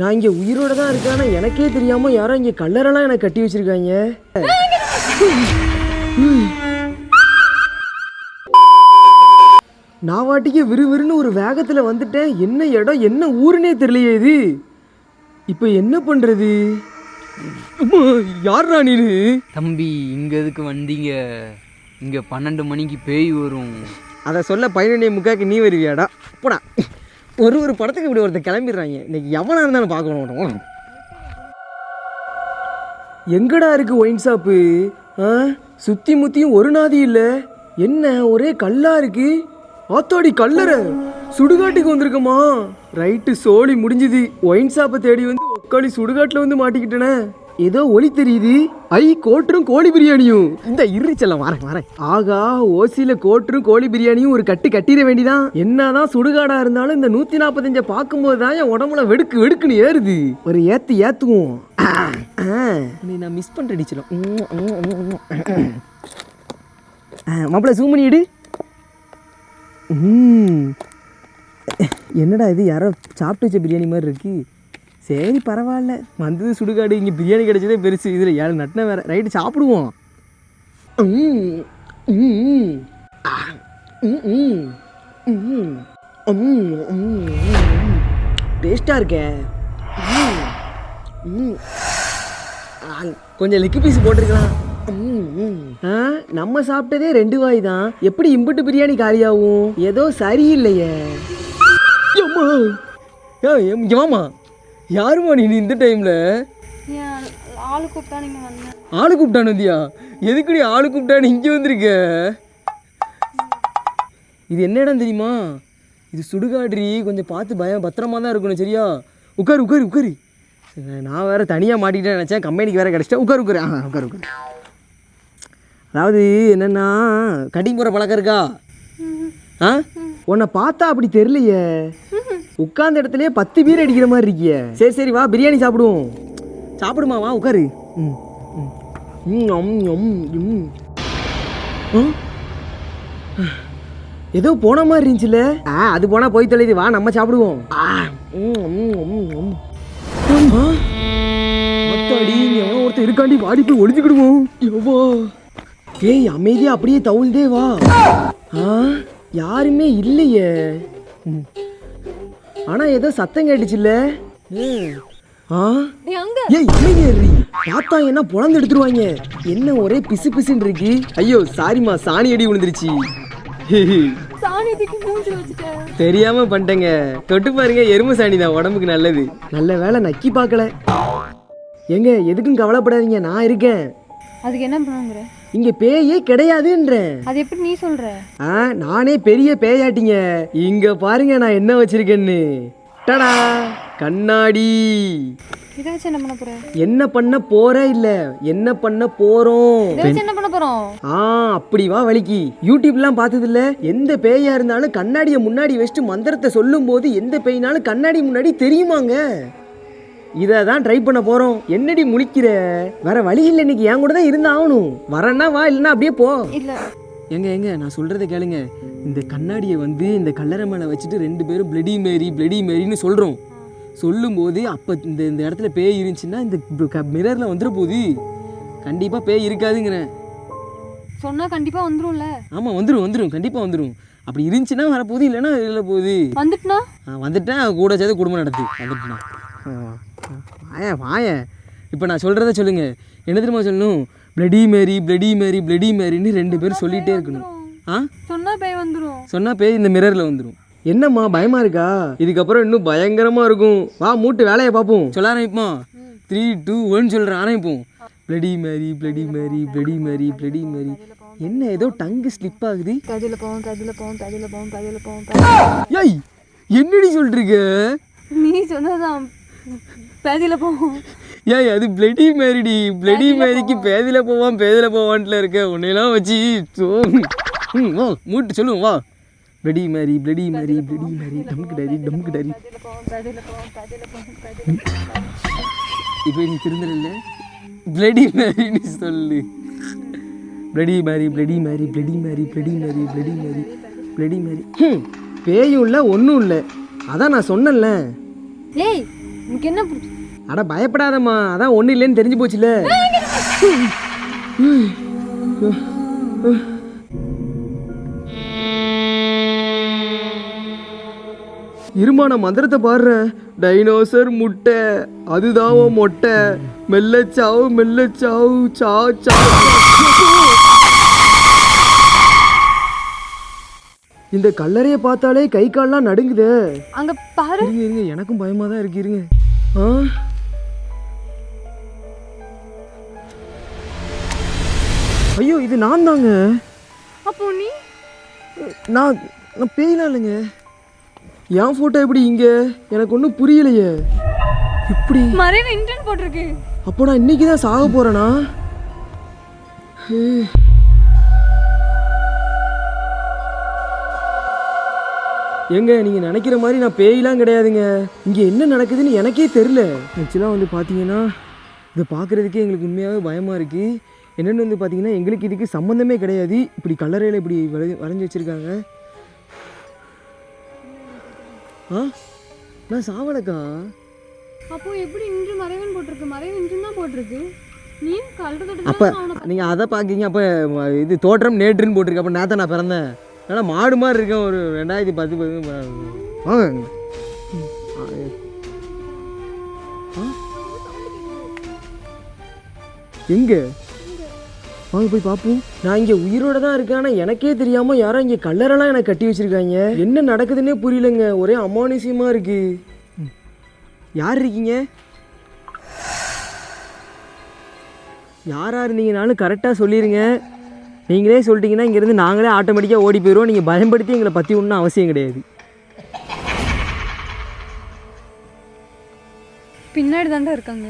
நான் இங்கே உயிரோட தான் இருக்கானா எனக்கே தெரியாமல் யாரோ இங்கே கல்லறைலாம் எனக்கு கட்டி வச்சிருக்காங்க. நான் வாட்டிக்கு விறுவிறுன்னு ஒரு வேகத்தில் வந்துட்டேன். என்ன இடம் என்ன ஊருனே தெரியலையே இது. இப்போ என்ன பண்ணுறது யாரா நீனு? தம்பி இங்க எதுக்கு வந்தீங்க? இங்க பன்னெண்டு மணிக்கு பேய் வரும். அதை சொல்ல பதினொன்னே முக்காக்கு நீ வருவியாடா? போடா. ஒரு ஒரு படத்துக்கு இப்படி ஒருத்தர் கிளம்பிடுறாங்க. இன்னைக்கு எவனாக இருந்தாலும் பார்க்கணும் எங்கடா இருக்கு ஒயின் ஷாப்பு ஆ? சுற்றி முத்தியும் ஒரு நாதி இல்லை. என்ன ஒரே கல்லா இருக்கு? ஆத்தாடி கல்லற. சுடுகாட்டுக்கு வந்திருக்குமா? ரைட்டு சோழி முடிஞ்சுது. ஒயின் ஷாப்பை தேடி வந்து ஒக்காளி சுடுகாட்டில் வந்து மாட்டிக்கிட்டேனே. ஏதோ ஒளி தெரியுது. ஐ கோட்டரும் கோழி பிரியாணியும். இந்த இருச்செல்லாம் வரேன் வரேன். ஆகா ஓசியில கோட்டரும் கோழி பிரியாணியும் ஒரு கட்டு கட்டிட வேண்டிதான். என்னதான் சுடுகாடா இருந்தாலும் இந்த நூத்தி நாற்பத்தஞ்ச பார்க்கும்போது தான் என் உடம்புல வெடுக்கு வெடுக்குன்னு ஏறுது. ஒரு ஏத்து ஏத்துவோம். நீ நான் மிஸ் அடிச்சிடும் மாப்பிள்ள zoom பண்ணி எடு ம். என்னடா இது யாரோ சாப்பிட்டு வச்ச பிரியாணி மாதிரி இருக்கு. சரி பரவாயில்ல. வந்தது சுடுகாடு இங்கே பிரியாணி கிடைச்சதே பெருசு. இதில் ஏழு நட்டின வேற. ரைட்டு சாப்பிடுவோம். ம். ம். ம், இருக்கே. ம். கொஞ்சம் லெக் பீஸ் போட்டிருக்கலாம். ம், ஆ, நம்ம சாப்பிட்டதே ரெண்டு வாய் தான். எப்படி இம்புட்டு பிரியாணி காலியாகும்? ஏதோ சரியில்லையே. ஏமா ஏமா யாருமா நீ இந்த டைம்ல ஆளு கூப்பிட்டா நீங்கள் வந்தேன் ஆளு கூப்பிட்டானு வந்தியா எதுக்குடி ஆளு கூப்பிட்டான்னு இங்கே வந்திருக்க? இது என்ன இடம் தெரியுமா? இது சுடுகாடுரி கொஞ்சம் பார்த்து பயம் பத்திரமா தான் இருக்கணும் சரியா? உட்காரு உட்காரு உட்காரு. நான் வேற தனியாக மாட்டிக்கிட்டேன் நினச்சேன். கம்பெனிக்கு வேற கிடச்சிட்டேன் உட்காரு உட்காரு. ஆ உட்காரு உட்காரு. அதாவது என்னென்னா கட்டிங் போகிற பழக்கம் இருக்கா? ஆ? உன்னை பார்த்தா அப்படி தெரியலையே. உட்கார்ந்த இடத்துலயே பத்து பீர் அடிக்கிற மாதிரி இருக்கியே. சரி சரி வா பிரியாணி சாப்பிடுவோம். சாப்பிடுமா வா உட்காரு. ம் ம். ம், ம். ஏதோ போன மாதிரி இருந்துச்சுல? ஆ அது போனா போய் தொலைது வா நம்ம சாப்பிடுவோம். ஆ, எவனோ ஒருத்தன் இருக்காண்டி வாடி போய் ஒளிஞ்சுக்கிடுவோம். ஏய் அமைதியா அப்படியே தவுள்தே வா. ஆ? யாருமே இல்லையே. ஆனா ஏதோ சத்தம் கேட்டுச்சுல்ல. ஆ? ஏய் பார்த்தா என்ன பொழந்து எடுத்துருவாங்க? என்ன ஒரே பிசு பிசுன்னு இருக்கு? ஐயோ சாரிம்மா சாணி அடி விழுந்துருச்சு. தெரியாம பண்ணிட்டேங்க. தொட்டு பாருங்க எருமை சாணி தான் உடம்புக்கு நல்லது. நல்ல வேலை நக்கி பார்க்கல. ஏங்க எதுக்கும் கவலைப்படாதீங்க நான் இருக்கேன். அதுக்கு என்ன பண்ணுங்கிற இங்க பேயே கிடையாதுன்றேன் அது எப்படி நீ சொல்ற? ஆ நானே பெரிய பேயாட்டிங்க. இங்க பாருங்க நான் என்ன வச்சிருக்கேன்னு. டடா கண்ணாடி. இதை வச்சு என்ன பண்ண போற? என்ன பண்ண போற இல்ல என்ன பண்ண போறோம். இதை வச்சு என்ன பண்ண போறோம்? ஆ அப்படி வா வலிக்கு யூடியூப்லாம் பார்த்தது இல்ல எந்த பேயா இருந்தாலும் கண்ணாடியை முன்னாடி வச்சுட்டு மந்திரத்தை சொல்லும்போது எந்த பேய்னாலும் கண்ணாடி முன்னாடி தெரியுமாங்க? இதை தான் ட்ரை பண்ண போறோம். என்னடி முழிக்கிற? வேற வழி இல்லை இன்னைக்கு. என் கூட தான் இருந்தாகணும். வரேன்னா வா இல்லைன்னா அப்படியே போ. இல்ல. எங்க எங்க நான் சொல்றதை கேளுங்க. இந்த கண்ணாடியை வந்து இந்த கல்லறை மேலே வச்சுட்டு ரெண்டு பேரும் பிளடி மேரி பிளடி மேரின்னு சொல்றோம். சொல்லும்போது அப்போ இந்த இந்த இடத்துல பேய் இருந்துச்சுன்னா இந்த மிரரில் வந்துட போகுது. கண்டிப்பாக பேய் இருக்காதுங்கிறேன் சொன்னா கண்டிப்பா வந்துரும்ல. ஆமாம் வந்துடும் வந்துடும் கண்டிப்பாக வந்துடும் அப்படி இருந்துச்சுன்னா வரப்போகுது இல்லைன்னா இல்லை போகுது. வந்துட்டுனா? ஆ, வந்துட்டேன் கூட சேர்த்து குடும்பம் நடத்து வந்துட்டுனா. வாய வாய இப்போ நான் சொல்கிறத சொல்லுங்க. என்ன தெரியுமா சொல்லணும்? Bloody Mary bloody Mary bloody மேரின்னு ரெண்டு பேரும் சொல்லிகிட்டே இருக்கணும். ஆ? சொன்னா பேய் வந்துரும். சொன்னா பேய் இந்த மிரரில் வந்துடும் என்னம்மா பயமா இருக்கா? இதுக்கப்புறம் இன்னும் பயங்கரமா இருக்கும். வா மூட்டு வேலையை பார்ப்போம். சொல்ல ஆரம்பிப்போம்? த்ரீ டூ ஒன் சொல்கிறேன் ஆரம்பிப்போம். Bloody Mary bloody Mary bloody Mary bloody Mary என்ன ஏதோ டங்கு ஸ்லிப் ஆகுது? கதில போவோம் கதில போவோம் கதில போவோம் கதில போவோம் ஏய் என்னடி சொல்றீங்க நீ சொன்னதான் பேதியில போவோம். ஏய் அது பிளடி மேரிடி. பிளடி மேரிக்கு பேதில போவான் பேதில போவான்ல இருக்க. உன்னையெல்லாம் வச்சு சோ- ம், வா மூட்டு சொல்லுவோம் வா. Bloody Mary bloody Mary bloody Mary. டம்க்கு டரி டம்க்கு டரி. இப்போ நீ திருந்தல பிளடி மேரின்னு சொல்லு. Bloody Mary bloody Mary bloody Mary bloody Mary bloody Mary bloody Mary. பேயும் இல்லை ஒன்றும் இல்லை. அதான் நான் சொன்னேன்ல. ஏய் உனக்கு என்ன பிடிச்சி? அட பயப்படாதம்மா. அதான் ஒன்றும் இல்லைன்னு தெரிஞ்சு போச்சுல. இருமா நான் மந்திரத்தை பாடுறேன் டைனோசர் முட்டை அதுதான் உன் மொட்டை. மெல்ல சாவு மெல்ல சாவு சா சா. இந்த கல்லறையை பார்த்தாலே கை கால்லாம் நடுங்குதே. அங்க பாரு. இருங்க இருங்க. எனக்கும் பயமா தான் இருக்கு இருங்க. ஐயோ இது நான் தாங்க அப்போ நீ? நான் நான் பேயலாம் இல்லைங்க. என் ஃபோட்டோ எப்படி இங்க? எனக்கு ஒன்றும் புரியலையே. இப்படி. மறைவு இன்டர்ன் போட்டிருக்கு. அப்போ நான் இன்னைக்கு தான் சாக போறேனா ஏங்க நீங்கள் நினைக்கிற மாதிரி நான் பேயெலாம் கிடையாதுங்க. இங்கே என்ன நடக்குதுன்னு எனக்கே தெரில ஆக்சுவலாக வந்து பார்த்தீங்கன்னா இதை பார்க்குறதுக்கே எங்களுக்கு உண்மையாகவே பயமாக இருக்குது என்னென்னு வந்து பார்த்தீங்கன்னா எங்களுக்கு இதுக்கு சம்மந்தமே கிடையாது. இப்படி கல்லறையில் இப்படி வரை வரைஞ்சி வச்சுருக்காங்க. ஆ? நான் சாவலக்கா? அப்போ எப்படி இன்று மறைவன் போட்டிருக்கு? மறைவு இன்று தான் போட்டிருக்கு. நீ அப்போ நீங்கள் அதை பார்க்கீங்க அப்போ இது தோற்றம் நேற்றுன்னு போட்டிருக்கு. அப்போ நேற்று நான் பிறந்தேன். ஆனால் மாடு மாதிரி இருக்கேன் ஒரு ரெண்டாயிரத்தி பத்து பத்து வாங்க எங்கே? வாங்க போய் பார்ப்போம் நான் இங்கே உயிரோட தான் இருக்கேன் ஆனால் எனக்கே தெரியாமல் யாரோ இங்கே கல்லறைலாம் எனக்கு கட்டி வச்சிருக்காங்க. என்ன நடக்குதுன்னே புரியலங்க. ஒரே அமானுஷ்யமா இருக்கு. ம். யார் இருக்கீங்க யாராக இருந்தீங்கனாலும் கரெக்டாக சொல்லிடுங்க நீங்களே சொல்லிட்டீங்கன்னா இங்கேருந்து நாங்களே ஆட்டோமேட்டிக்காக ஓடி போயிடுவோம் நீங்கள் பயன்படுத்தி எங்களை பற்றி ஒன்றும் அவசியம் கிடையாது. பின்னாடி தாண்டா இருக்காங்க.